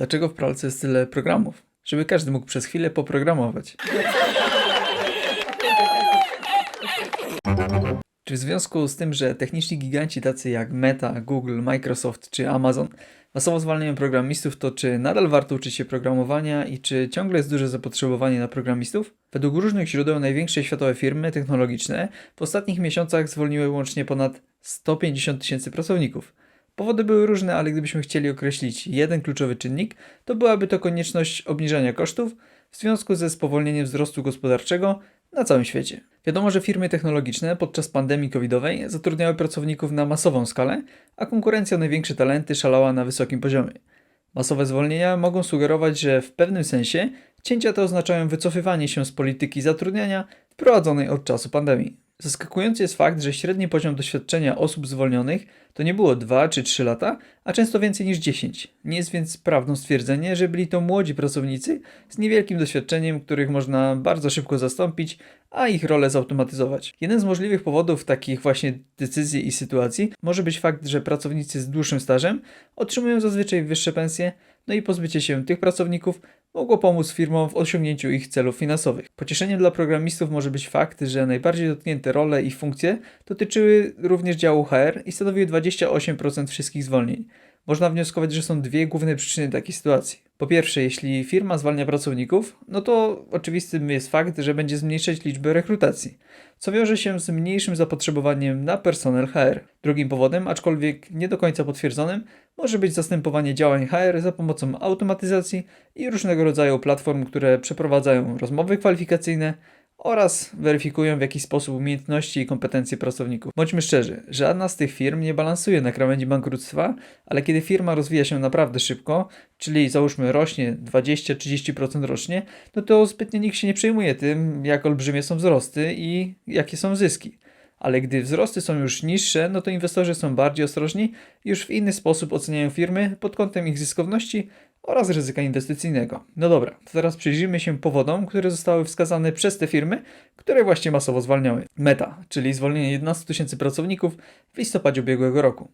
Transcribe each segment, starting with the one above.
Dlaczego w pralce jest tyle programów? Żeby każdy mógł przez chwilę poprogramować. Czy w związku z tym, że techniczni giganci tacy jak Meta, Google, Microsoft czy Amazon masowo zwalniają programistów, to czy nadal warto uczyć się programowania i czy ciągle jest duże zapotrzebowanie na programistów? Według różnych źródeł największe światowe firmy technologiczne w ostatnich miesiącach zwolniły łącznie ponad 150 tysięcy pracowników. Powody były różne, ale gdybyśmy chcieli określić jeden kluczowy czynnik, to byłaby to konieczność obniżania kosztów w związku ze spowolnieniem wzrostu gospodarczego na całym świecie. Wiadomo, że firmy technologiczne podczas pandemii covidowej zatrudniały pracowników na masową skalę, a konkurencja o największe talenty szalała na wysokim poziomie. Masowe zwolnienia mogą sugerować, że w pewnym sensie cięcia te oznaczają wycofywanie się z polityki zatrudniania wprowadzonej od czasu pandemii. Zaskakujący jest fakt, że średni poziom doświadczenia osób zwolnionych to nie było 2 czy 3 lata, a często więcej niż 10. Nie jest więc prawdą stwierdzenie, że byli to młodzi pracownicy z niewielkim doświadczeniem, których można bardzo szybko zastąpić, a ich rolę zautomatyzować. Jeden z możliwych powodów takich właśnie decyzji i sytuacji może być fakt, że pracownicy z dłuższym stażem otrzymują zazwyczaj wyższe pensje, no i pozbycie się tych pracowników mogło pomóc firmom w osiągnięciu ich celów finansowych. Pocieszeniem dla programistów może być fakt, że najbardziej dotknięte role i funkcje dotyczyły również działu HR i stanowiły 28% wszystkich zwolnień. Można wnioskować, że są dwie główne przyczyny takiej sytuacji. Po pierwsze, jeśli firma zwalnia pracowników, no to oczywistym jest fakt, że będzie zmniejszać liczbę rekrutacji, co wiąże się z mniejszym zapotrzebowaniem na personel HR. Drugim powodem, aczkolwiek nie do końca potwierdzonym, może być zastępowanie działań HR za pomocą automatyzacji i różnego rodzaju platform, które przeprowadzają rozmowy kwalifikacyjne, oraz weryfikują w jakiś sposób umiejętności i kompetencje pracowników. Bądźmy szczerzy, żadna z tych firm nie balansuje na krawędzi bankructwa, ale kiedy firma rozwija się naprawdę szybko, czyli załóżmy rośnie 20-30% rocznie, no to zbytnio nikt się nie przejmuje tym, jak olbrzymie są wzrosty i jakie są zyski. Ale gdy wzrosty są już niższe, no to inwestorzy są bardziej ostrożni i już w inny sposób oceniają firmy pod kątem ich zyskowności oraz ryzyka inwestycyjnego. No dobra, to teraz przyjrzyjmy się powodom, które zostały wskazane przez te firmy, które właśnie masowo zwalniały. Meta, czyli zwolnienie 11 tysięcy pracowników w listopadzie ubiegłego roku.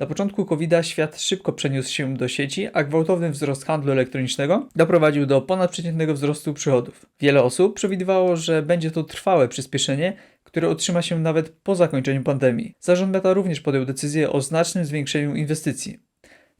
Na początku covid świat szybko przeniósł się do sieci, a gwałtowny wzrost handlu elektronicznego doprowadził do ponadprzeciętnego wzrostu przychodów. Wiele osób przewidywało, że będzie to trwałe przyspieszenie, które utrzyma się nawet po zakończeniu pandemii. Zarząd Meta również podjął decyzję o znacznym zwiększeniu inwestycji.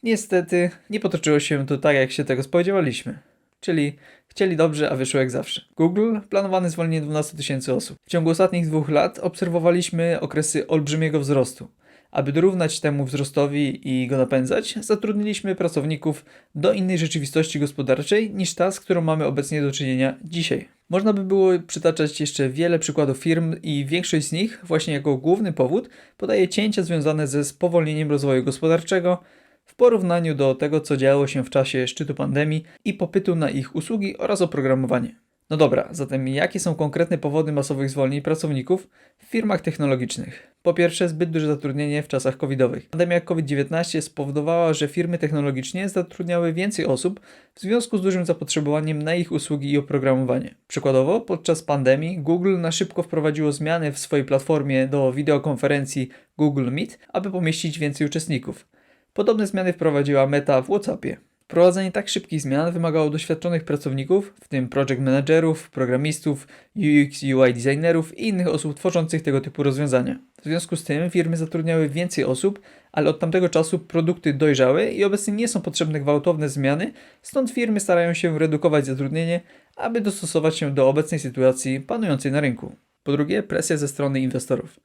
Niestety nie potoczyło się to tak, jak się tego spodziewaliśmy. Czyli chcieli dobrze, a wyszło jak zawsze. Google planowany zwolnienie 12 tysięcy osób. W ciągu ostatnich dwóch lat obserwowaliśmy okresy olbrzymiego wzrostu. Aby dorównać temu wzrostowi i go napędzać, zatrudniliśmy pracowników do innej rzeczywistości gospodarczej niż ta, z którą mamy obecnie do czynienia dzisiaj. Można by było przytaczać jeszcze wiele przykładów firm i większość z nich właśnie jako główny powód podaje cięcia związane ze spowolnieniem rozwoju gospodarczego, w porównaniu do tego, co działo się w czasie szczytu pandemii i popytu na ich usługi oraz oprogramowanie. No dobra, zatem jakie są konkretne powody masowych zwolnień pracowników w firmach technologicznych? Po pierwsze, zbyt duże zatrudnienie w czasach covidowych. Pandemia COVID-19 spowodowała, że firmy technologicznie zatrudniały więcej osób w związku z dużym zapotrzebowaniem na ich usługi i oprogramowanie. Przykładowo, podczas pandemii Google na szybko wprowadziło zmiany w swojej platformie do wideokonferencji Google Meet, aby pomieścić więcej uczestników. Podobne zmiany wprowadziła Meta w WhatsAppie. Wprowadzenie tak szybkich zmian wymagało doświadczonych pracowników, w tym project managerów, programistów, UX, UI designerów i innych osób tworzących tego typu rozwiązania. W związku z tym firmy zatrudniały więcej osób, ale od tamtego czasu produkty dojrzały i obecnie nie są potrzebne gwałtowne zmiany, stąd firmy starają się redukować zatrudnienie, aby dostosować się do obecnej sytuacji panującej na rynku. Po drugie, presja ze strony inwestorów.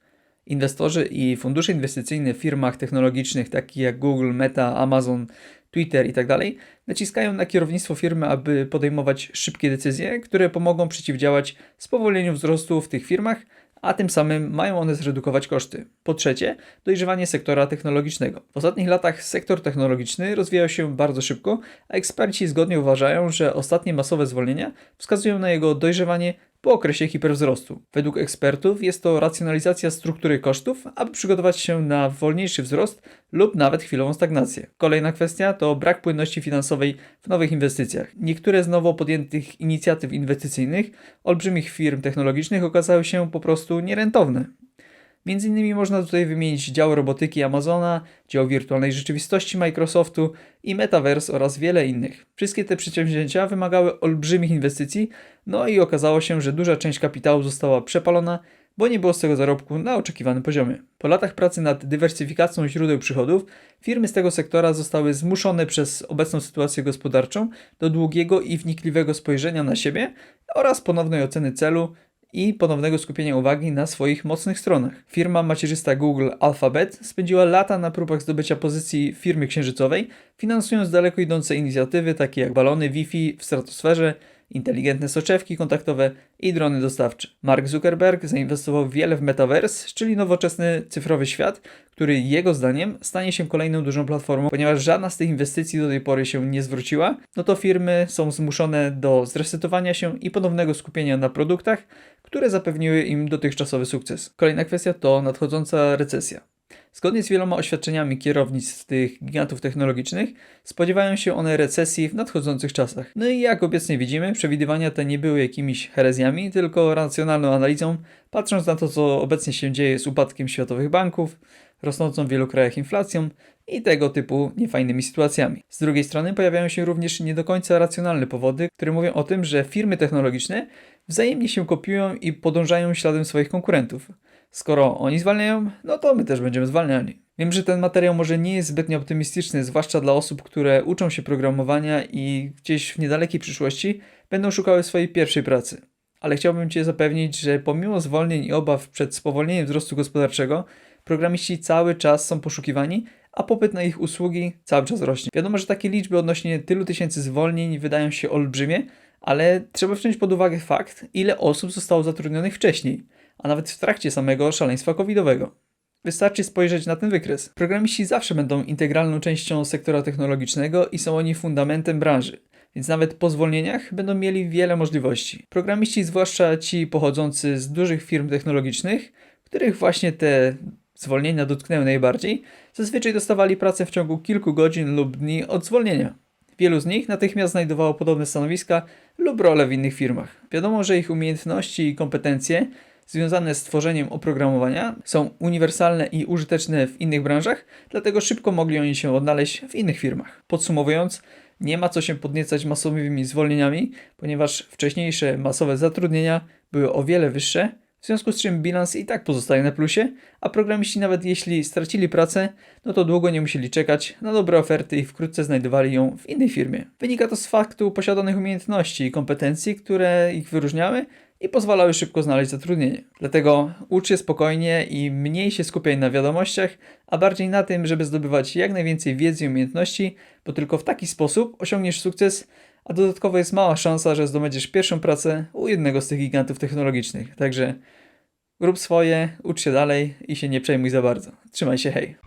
Inwestorzy i fundusze inwestycyjne w firmach technologicznych takich jak Google, Meta, Amazon, Twitter itd. naciskają na kierownictwo firmy, aby podejmować szybkie decyzje, które pomogą przeciwdziałać spowolnieniu wzrostu w tych firmach, a tym samym mają one zredukować koszty. Po trzecie, dojrzewanie sektora technologicznego. W ostatnich latach sektor technologiczny rozwijał się bardzo szybko, a eksperci zgodnie uważają, że ostatnie masowe zwolnienia wskazują na jego dojrzewanie po okresie hiperwzrostu. Według ekspertów jest to racjonalizacja struktury kosztów, aby przygotować się na wolniejszy wzrost lub nawet chwilową stagnację. Kolejna kwestia to brak płynności finansowej w nowych inwestycjach. Niektóre z nowo podjętych inicjatyw inwestycyjnych olbrzymich firm technologicznych okazały się po prostu nierentowne. Między innymi można tutaj wymienić dział robotyki Amazona, dział wirtualnej rzeczywistości Microsoftu i Metaverse oraz wiele innych. Wszystkie te przedsięwzięcia wymagały olbrzymich inwestycji, no i okazało się, że duża część kapitału została przepalona, bo nie było z tego zarobku na oczekiwanym poziomie. Po latach pracy nad dywersyfikacją źródeł przychodów, firmy z tego sektora zostały zmuszone przez obecną sytuację gospodarczą do długiego i wnikliwego spojrzenia na siebie oraz ponownej oceny celu i ponownego skupienia uwagi na swoich mocnych stronach. Firma macierzysta Google Alphabet spędziła lata na próbach zdobycia pozycji firmy księżycowej, finansując daleko idące inicjatywy takie jak balony Wi-Fi w stratosferze, inteligentne soczewki kontaktowe i drony dostawcze. Mark Zuckerberg zainwestował wiele w Metaverse, czyli nowoczesny cyfrowy świat, który jego zdaniem stanie się kolejną dużą platformą, ponieważ żadna z tych inwestycji do tej pory się nie zwróciła, no to firmy są zmuszone do zresetowania się i ponownego skupienia na produktach, które zapewniły im dotychczasowy sukces. Kolejna kwestia to nadchodząca recesja. Zgodnie z wieloma oświadczeniami kierownictw tych gigantów technologicznych, spodziewają się one recesji w nadchodzących czasach. No i jak obecnie widzimy, przewidywania te nie były jakimiś herezjami, tylko racjonalną analizą, patrząc na to, co obecnie się dzieje z upadkiem światowych banków, rosnącą w wielu krajach inflacją i tego typu niefajnymi sytuacjami. Z drugiej strony pojawiają się również nie do końca racjonalne powody, które mówią o tym, że firmy technologiczne wzajemnie się kopiują i podążają śladem swoich konkurentów. Skoro oni zwalniają, no to my też będziemy zwalniani. Wiem, że ten materiał może nie jest zbytnio optymistyczny, zwłaszcza dla osób, które uczą się programowania i gdzieś w niedalekiej przyszłości będą szukały swojej pierwszej pracy. Ale chciałbym Cię zapewnić, że pomimo zwolnień i obaw przed spowolnieniem wzrostu gospodarczego, programiści cały czas są poszukiwani, a popyt na ich usługi cały czas rośnie. Wiadomo, że takie liczby odnośnie tylu tysięcy zwolnień wydają się olbrzymie, ale trzeba wziąć pod uwagę fakt, ile osób zostało zatrudnionych wcześniej, a nawet w trakcie samego szaleństwa covidowego. Wystarczy spojrzeć na ten wykres. Programiści zawsze będą integralną częścią sektora technologicznego i są oni fundamentem branży, więc nawet po zwolnieniach będą mieli wiele możliwości. Programiści, zwłaszcza ci pochodzący z dużych firm technologicznych, których właśnie te zwolnienia dotknęły najbardziej, zazwyczaj dostawali pracę w ciągu kilku godzin lub dni od zwolnienia. Wielu z nich natychmiast znajdowało podobne stanowiska lub role w innych firmach. Wiadomo, że ich umiejętności i kompetencje związane z tworzeniem oprogramowania są uniwersalne i użyteczne w innych branżach, dlatego szybko mogli oni się odnaleźć w innych firmach. Podsumowując, nie ma co się podniecać masowymi zwolnieniami, ponieważ wcześniejsze masowe zatrudnienia były o wiele wyższe, w związku z czym bilans i tak pozostaje na plusie, a programiści nawet jeśli stracili pracę, no to długo nie musieli czekać na dobre oferty i wkrótce znajdowali ją w innej firmie. Wynika to z faktu posiadanych umiejętności i kompetencji, które ich wyróżniały i pozwalały szybko znaleźć zatrudnienie. Dlatego ucz się spokojnie i mniej się skupiaj na wiadomościach, a bardziej na tym, żeby zdobywać jak najwięcej wiedzy i umiejętności, bo tylko w taki sposób osiągniesz sukces, a dodatkowo jest mała szansa, że zdobędziesz pierwszą pracę u jednego z tych gigantów technologicznych. Także rób swoje, ucz się dalej i się nie przejmuj za bardzo. Trzymaj się, hej!